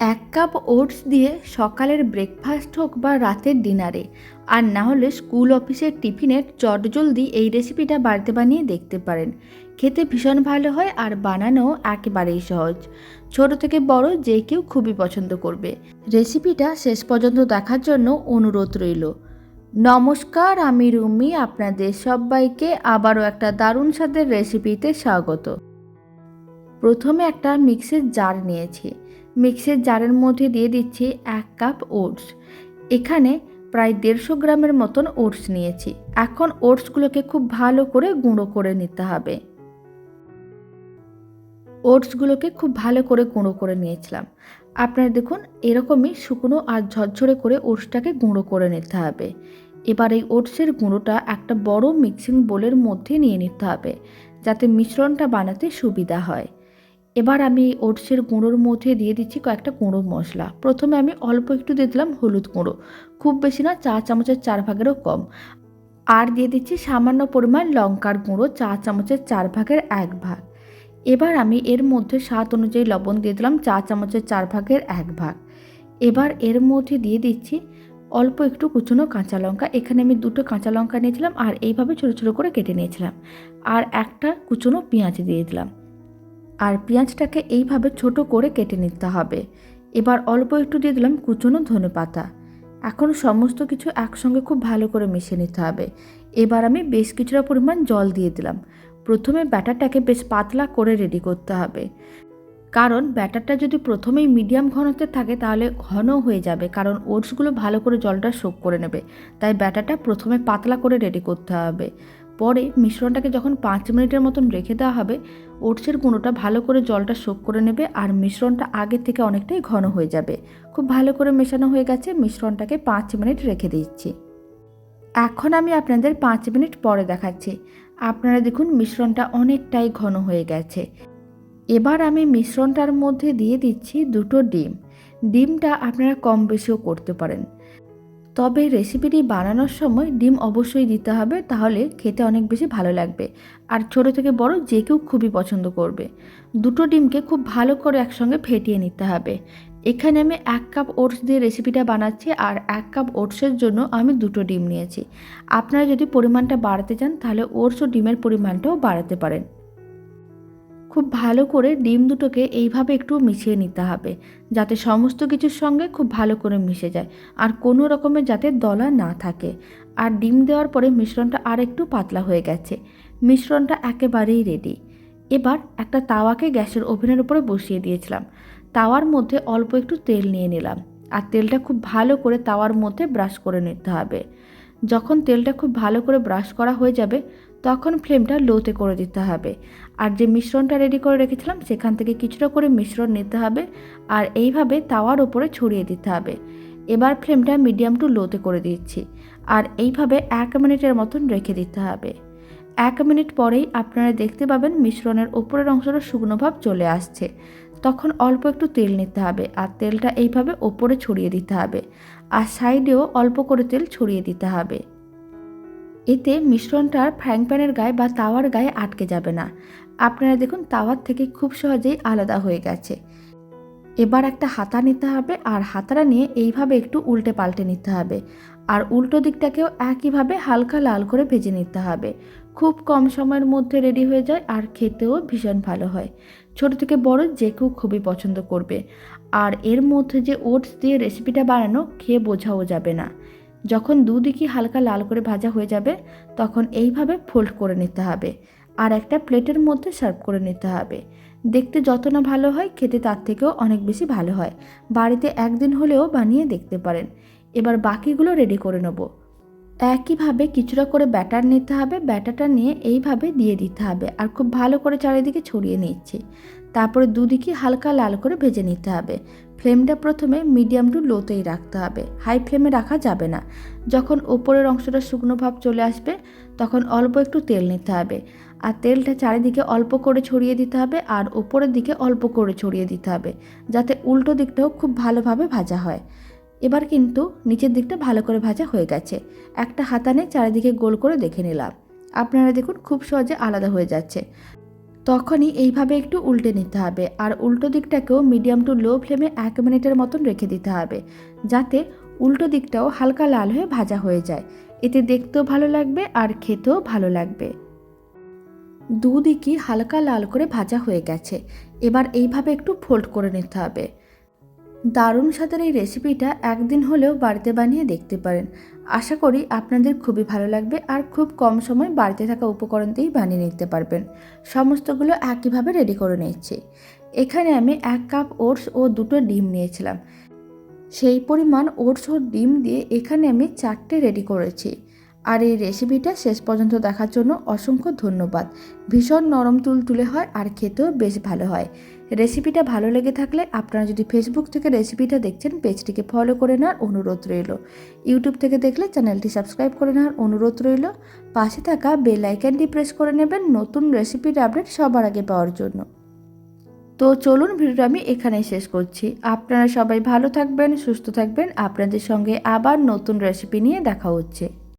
এক cup oats দিয়ে সকালের ব্রেকফাস্ট হোক বা রাতের ডিনারে। আর না হলে স্কুল অফিসের টিফিনের চটজলদি এই রেসিপিটা বাড়িতে বানিয়ে দেখতে পারেন। খেতে ভীষণ ভালো হয় আর বানানো একেবারেই সহজ। ছোট থেকে বড় যে কেউ খুবই পছন্দ করবে। রেসিপিটা শেষ পর্যন্ত দেখার জন্য অনুরোধ রইল। নমস্কার, আমি রুমি, আপনাদের সবাইকে আবারও একটা দারুণ স্বাদের রেসিপিতে স্বাগত। প্রথমে একটা মিক্সের জার নিয়েছি। মিক্সের জারের মধ্যে দিয়ে দিচ্ছি এক কাপ ওটস। এখানে প্রায় দেড়শো গ্রামের মতন ওটস নিয়েছি। এখন ওটসগুলোকে খুব ভালো করে গুঁড়ো করে নিতে হবে। ওটসগুলোকে খুব ভালো করে গুঁড়ো করে নিয়েছিলাম। আপনারা দেখুন, এরকমই শুকনো আর ঝরঝরে করে ওটসটাকে গুঁড়ো করে নিতে হবে। এবার এই ওটসের গুঁড়োটা একটা বড় মিক্সিং বোলের মধ্যে নিয়ে নিতে হবে, যাতে মিশ্রণটা বানাতে সুবিধা হয়। এবার আমি ওটসের গুঁড়োর মধ্যে দিয়ে দিচ্ছি কয়েকটা গুঁড়ো মশলা। প্রথমে আমি অল্প একটু দিয়ে দিলাম হলুদ গুঁড়ো। খুব বেশি না, চা চামচের চার ভাগেরও কম। আর দিয়ে দিচ্ছি সামান্য পরিমাণ লঙ্কার গুঁড়ো, চা চামচের চার ভাগের এক ভাগ। এবার আমি এর মধ্যে স্বাদ অনুযায়ী লবণ দিয়ে দিলাম চা চামচের চার ভাগের এক ভাগ। এবার এর মধ্যে দিয়ে দিচ্ছি অল্প একটু কুচনো কাঁচা লঙ্কা। এখানে আমি দুটো কাঁচা লঙ্কা নিয়েছিলাম আর এইভাবে ছোটো ছোটো করে কেটে নিয়েছিলাম। আর একটা কুচনো পেঁয়াজ দিয়ে দিলাম। আর পেঁয়াজটাকে এইভাবে ছোট করে কেটে নিতে হবে। এবার অল্প একটু দিয়ে দিলাম কুচনো ধনে পাতা। এখন সমস্ত কিছু একসঙ্গে খুব ভালো করে মিশিয়ে নিতে হবে। এবার আমি বেশ কিছুটা পরিমাণ জল দিয়ে দিলাম। প্রথমে ব্যাটারটাকে বেশ পাতলা করে রেডি করতে হবে। কারণ ব্যাটারটা যদি প্রথমেই মিডিয়াম ঘনত্বে থাকে তাহলে ঘন হয়ে যাবে, কারণ ওটসগুলো ভালো করে জলটা শোক করে নেবে। তাই ব্যাটারটা প্রথমে পাতলা করে রেডি করতে হবে। পরে মিশ্রণটাকে যখন পাঁচ মিনিটের মতন রেখে দেওয়া হবে, ওটসের গুঁড়োটা ভালো করে জলটা শোক করে নেবে আর মিশ্রণটা আগে থেকে অনেকটাই ঘন হয়ে যাবে। খুব ভালো করে মেশানো হয়ে গেছে, মিশ্রণটাকে পাঁচ মিনিট রেখে দিচ্ছি। এখন আমি আপনাদের পাঁচ মিনিট পরে দেখাচ্ছি। আপনারা দেখুন মিশ্রণটা অনেকটাই ঘন হয়ে গেছে। এবার আমি মিশ্রণটার মধ্যে দিয়ে দিচ্ছি দুটো ডিম। ডিমটা আপনারা কম বেশিও করতে পারেন। তবে রেসিপিটি বানানোর সময় ডিম অবশ্যই দিতে হবে, তাহলে খেতে অনেক বেশি ভালো লাগবে। আর ছোট থেকে বড় যে কেউ খুবই পছন্দ করবে। দুটো ডিমকে খুব ভালো করে একসঙ্গে ফেটিয়ে নিতে হবে। এখানে আমি এক কাপ ওটস দিয়ে রেসিপিটা বানাচ্ছি, আর এক কাপ ওটসের জন্য আমি দুটো ডিম নিয়েছি। আপনারা যদি পরিমাণটা বাড়াতে চান, তাহলে ওটস ও ডিমের পরিমাণটাও বাড়াতে পারেন। খুব ভালো করে ডিম দুটোকে এইভাবে একটু মিশিয়ে নিতে হবে, যাতে সমস্ত কিছুর সঙ্গে খুব ভালো করে মিশে যায় আর কোনো রকমের যাতে দলা না থাকে। আর ডিম দেওয়ার পরে মিশ্রণটা আর একটু পাতলা হয়ে গেছে। মিশ্রণটা একেবারেই রেডি এবার একটা তাওয়াকে গ্যাসের ওভেনের উপরে বসিয়ে দিয়েছিলাম। তাওয়ার মধ্যে অল্প একটু তেল নিয়ে নিলাম আর তেলটা খুব ভালো করে তাওয়ার মধ্যে ব্রাশ করে নিতে হবে। যখন তেলটা খুব ভালো করে ব্রাশ করা হয়ে যাবে, তখন ফ্লেমটা লোতে করে দিতে হবে। আর যে মিশ্রণটা রেডি করে রেখেছিলাম, সেখান থেকে কিছুটা করে মিশ্রণ নিতে হবে আর এইভাবে তাওয়ার ওপরে ছড়িয়ে দিতে হবে। এবার ফ্লেমটা মিডিয়াম টু লোতে করে দিচ্ছি আর এইভাবে এক মিনিটের মতন রেখে দিতে হবে। এক মিনিট পরেই আপনারা দেখতে পাবেন মিশ্রণের ওপরের অংশটা শুকনো ভাব চলে আসছে। তখন অল্প একটু তেল নিতে হবে আর তেলটা এইভাবে ওপরে ছড়িয়ে দিতে হবে আর সাইডেও অল্প করে তেল ছড়িয়ে দিতে হবে। এতে মিশ্রণটার ফ্রাইং প্যানের গায়ে বা তাওয়ার গায়ে আটকে যাবে না। আপনারা দেখুন, তাওয়ার থেকে খুব সহজেই আলাদা হয়ে গেছে। এবার একটা হাতা নিতে হবে আর হাতাটা নিয়ে এইভাবে একটু উল্টে পাল্টে নিতে হবে। আর উল্টো দিকটাকেও একইভাবে হালকা লাল করে ভেজে নিতে হবে। খুব কম সময়ের মধ্যে রেডি হয়ে যায় আর খেতেও ভীষণ ভালো হয়। ছোট থেকে বড় যে কেউ খুবই পছন্দ করবে। আর এর মধ্যে যে ওটস দিয়ে রেসিপিটা বানানো, খেয়ে বোঝাও যাবে না। যখন দুদিকই হালকা লাল করে ভাজা হয়ে যাবে, তখন এইভাবে ফোল্ড করে নিতে হবে আর একটা প্লেটের মধ্যে সার্ভ করে নিতে হবে। দেখতে যত না ভালো হয়, খেতে তার থেকেও অনেক বেশি ভালো হয়। বাড়িতে একদিন হলেও বানিয়ে দেখতে পারেন। এবার বাকিগুলো রেডি করে নেব। একইভাবে কিছুটা করে ব্যাটার নিতে হবে। ব্যাটারটা নিয়ে এইভাবে দিয়ে দিতে হবে আর খুব ভালো করে চারিদিকে ছড়িয়ে নিচ্ছি। তারপরে দুদিকে হালকা লাল করে ভেজে নিতে হবে। ফ্লেমটা প্রথমে মিডিয়াম টু লোতেই রাখতে হবে। হাই ফ্লেমে রাখা যাবে না। যখন ওপরের অংশটা শুকনো ভাব চলে আসবে, তখন অল্প একটু তেল নিতে হবে। আর তেলটা চারিদিকে অল্প করে ছড়িয়ে দিতে হবে আর ওপরের দিকে অল্প করে ছড়িয়ে দিতে হবে, যাতে উল্টো দিকটাও খুব ভালোভাবে ভাজা হয়। এবার কিন্তু নিচের দিকটা ভালো করে ভাজা হয়ে গেছে। একটা হাতানে চারিদিকে গোল করে দেখে নিলাম। আপনারা দেখুন, খুব সহজে আলাদা হয়ে যাচ্ছে। তখনই এইভাবে একটু উল্টে নিতে হবে আর উল্টো দিকটাকেও মিডিয়াম টু লো ফ্লেমে এক মিনিটের মতন রেখে দিতে হবে, যাতে উল্টো দিকটাও হালকা লাল হয়ে ভাজা হয়ে যায়। এতে দেখতেও ভালো লাগবে আর খেতেও ভালো লাগবে। দুদিকই হালকা লাল করে ভাজা হয়ে গেছে। এবার এইভাবে একটু ফোল্ড করে নিতে হবে। দারুণ স্বাদের এই রেসিপিটা একদিন হলেও বাড়িতে বানিয়ে দেখতে পারেন। আশা করি আপনাদের খুবই ভালো লাগবে আর খুব কম সময় বাড়িতে থাকা উপকরণ দিয়েই বানিয়ে নিতে পারবেন। সমস্তগুলো একইভাবে রেডি করে নিচ্ছি এখানে আমি এক কাপ ওটস ও দুটো ডিম নিয়েছিলাম। সেই পরিমাণ ওটস ও ডিম দিয়ে এখানে আমি চারটে রেডি করেছি। আর এই রেসিপিটা শেষ পর্যন্ত দেখার জন্য অসংখ্য ধন্যবাদ। ভীষণ নরম তুলতুলে হয় আর খেতেও বেশ ভালো হয়। রেসিপিটা ভালো লেগে থাকলে আপনারা যদি ফেসবুক থেকে রেসিপিটা দেখছেন পেজটিকে ফলো করে নেওয়ার অনুরোধ রইল। ইউটিউব থেকে দেখলে চ্যানেলটি সাবস্ক্রাইব করে নেওয়ার অনুরোধ রইল। পাশে থাকা বেল আইকনটি প্রেস করে নেবেন নতুন রেসিপির আপডেট সবার আগে পাওয়ার জন্য। তো চলুন ভিডিওটা আমি এখানেই শেষ করছি। আপনারা সবাই ভালো থাকবেন, সুস্থ থাকবেন। আপনাদের সঙ্গে আবার নতুন রেসিপি নিয়ে দেখা হচ্ছে।